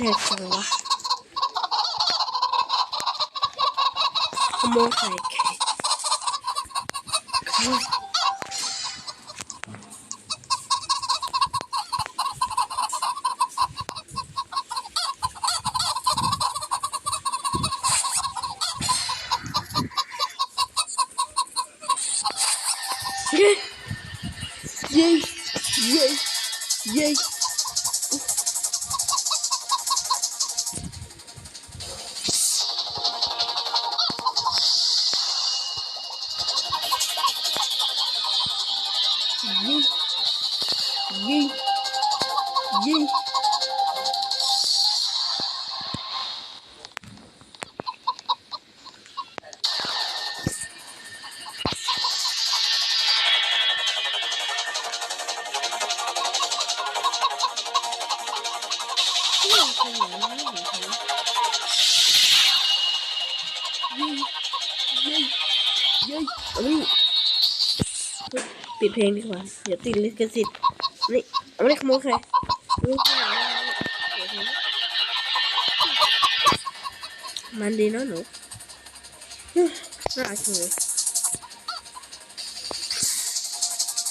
Creator'la. Among High Creator. ghi ghi ghi Yay! Yay! Yay! ปิดเพลงดีกว่าเดี๋ยวติดลิขสิทธิ์นี่ไม่ได้ขโมยใครมันดีเนอะหนูน่าเชื่อ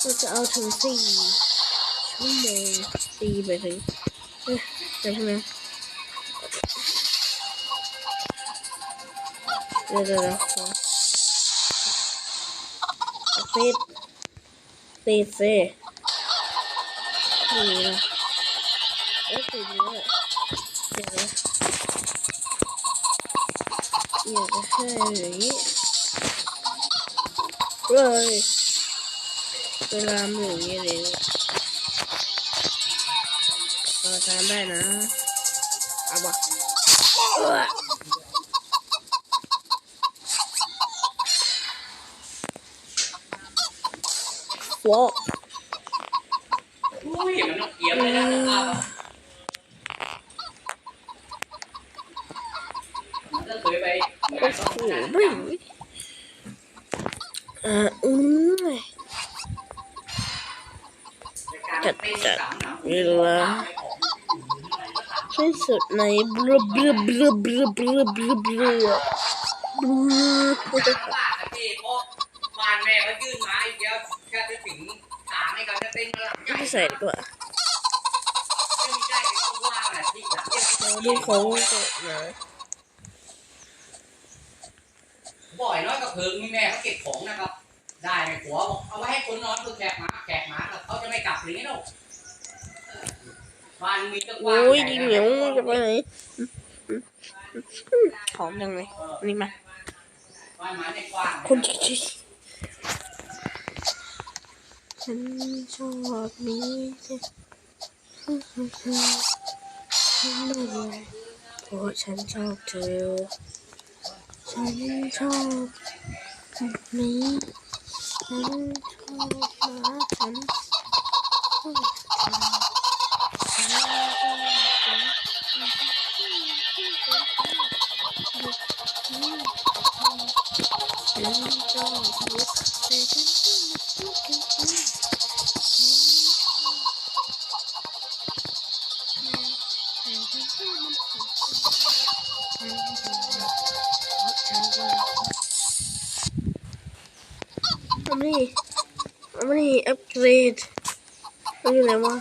เราจะเอาถึงสี่ชั่วโมงสี่ไปถึงใช่ไหมเดี๋ยวเดี๋ยวเดี๋ยวขอ เอาเซติดสินี่นะเอ้ยติดเยอะเดี๋ยวนะอยากจะแค่อย่างนี้เฮ้ยเวลามันอย่างนี้เลยเราทำได้นะเอาบะ เอ้อว้าวอุ้ยมันต้องเกียบเลยนะครับมันจะเคยไปโอ้โหไม่อ่าอืมจัดจัดเวลาที่สุดในบลบลบลบลบลบลบลบบ้ากันพี่เพราะบ้านแม่เขายื่นมาอีกเดียวแค่จะถึงถามให้เขาจะเป็นหลังใหญ่ไม่ใส่ดีกว่าไม่มีได้เป็นว่างอะที่หลังเนี่ยเราดูของก่อนนะบ่อยน้อยกับเพิงนี่แม่เขาเก็บของนะครับ ได้ไหมผัวบอกเอาไว้ให้คนนอนคือแขกหมาแขกหมาเขาจะไม่กลับหรือไงลูกบ้านมีก็กว้างโอ้ยดิเหนียวจะไปไหนหอมยังไงนี่มาบ้านหมาเนี่ยกว้างคนชิ ฉันชอบนี้จะฉันไม่เลยเพราะฉันชอบเธอ ฉันชอบแบบนี้ฉันชอบหมาฉันชอบเธอฉันชอบเธอฉันชอบเธอแต่ฉันไม่คิดถึงเดมันอยู่ไหนวะ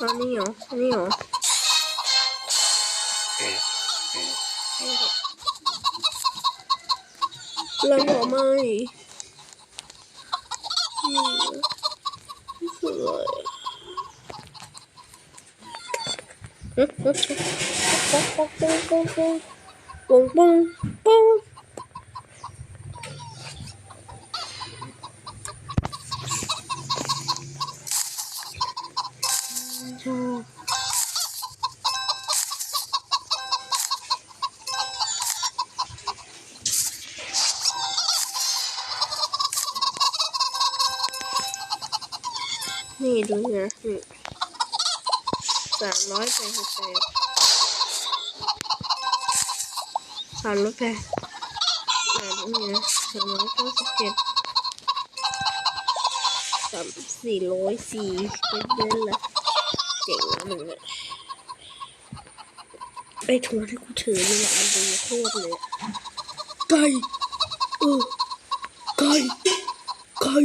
อันนี้เหรออันนี้เหรอแล้วหัวไม่นี่คืออะไรอะปองปองปองปองปองปอง นี่ดูนะนี่สามร้อยแปดสิบแปดสามร้อยแปดอ่านี่นะสามร้อยเก้าสิบเจ็ดสามสี่ร้อยสี่เป็นเดือนละเจ๋งนะมึงเนี่ยไอ้ถุงที่กูถือนี่แหละมันดีโคตรเลยไก่เออไก่ไก่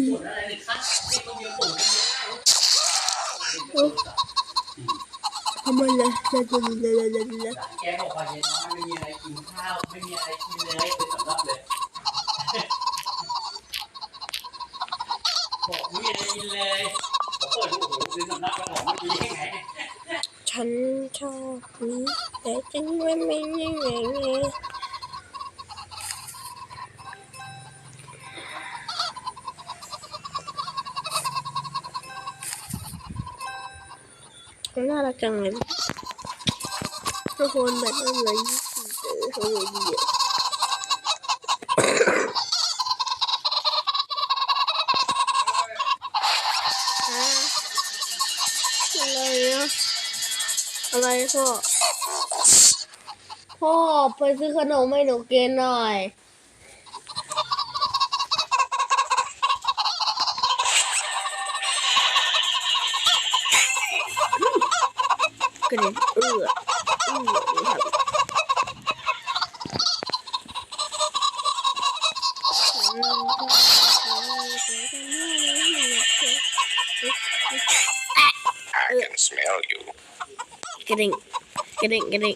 ทำไมล่ะล่ะล่ะล่ะล่ะล่ะล่ะแกบอกว่าเย็นน้อยไม่มีอะไรกินข้าวไม่มีอะไรกินเลยเป็นสำรับเลยบอกไม่มีอะไรกินเลยโอ้โหโอ้โหเป็นสำรับแล้วบอกไม่มีได้ไงฉันชอบนี้แต่ฉันไม่ไม่ยังไง ไงน่ารักจังเลยทุกคนแบบนั้นเลยยี่สิบเออโอ้ยเดียวอ่าอะไรอะอะไรพ่อ พ่อไปซื้อขนมให้หนูกินหน่อย I can smell you. Getting, getting, getting.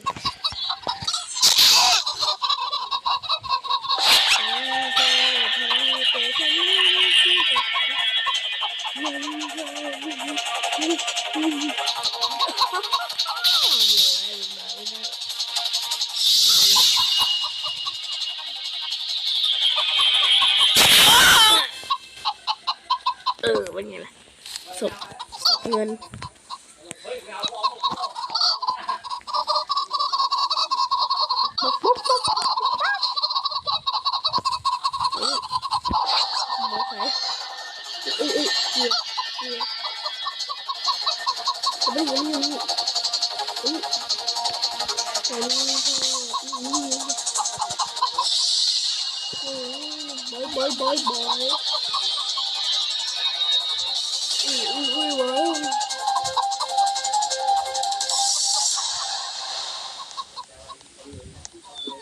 เป็นไงล่ะศพเงินบอยบอยบอย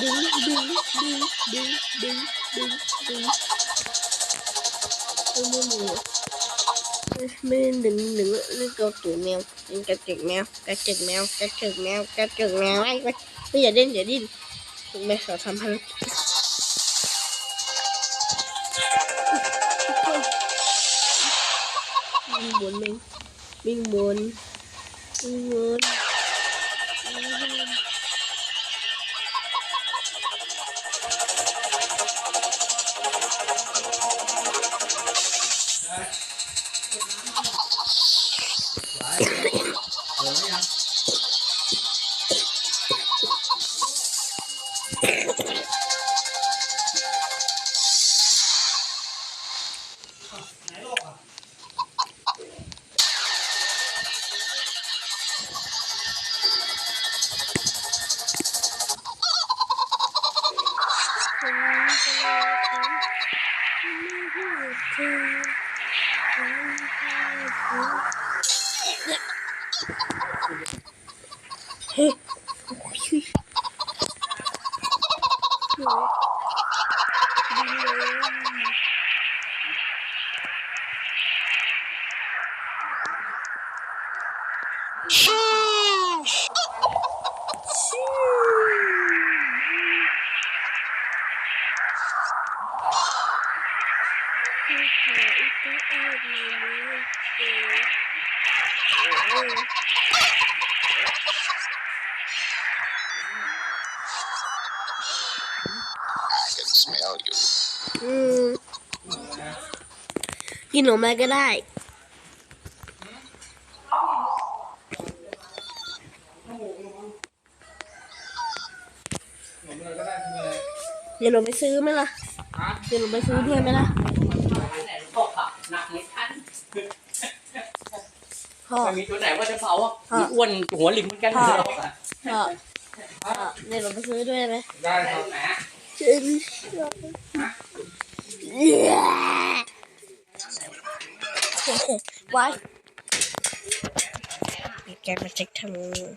Đứng, đứng, đứng, đứng, đứng, đứng, đứng. Tôi mua mùa. Mình đừng đừng lên câu chuyện mèo, lên câu chuyện mèo, câu chuyện mèo, câu chuyện mèo, câu chuyện mèo. Anh ơi, bây giờ đến giờ đi. Mẹ sợ thầm hành. Mình muốn mình, mình muốn, mình muốn. Hey. อยู่อืมกินหนมอะไรก็ได้เดี๋ยวเราไปซื้อไหมล่ะ เดี๋ยวเราไปซื้อด้วยไหมล่ะพ่อมันมีตัวไหนว่าจะเผาอะมีอ้วนหัวลิงเหมือนกันพ่อพ่อเดี๋ยวเราไปซื้อด้วยไหมได้ครับ ตร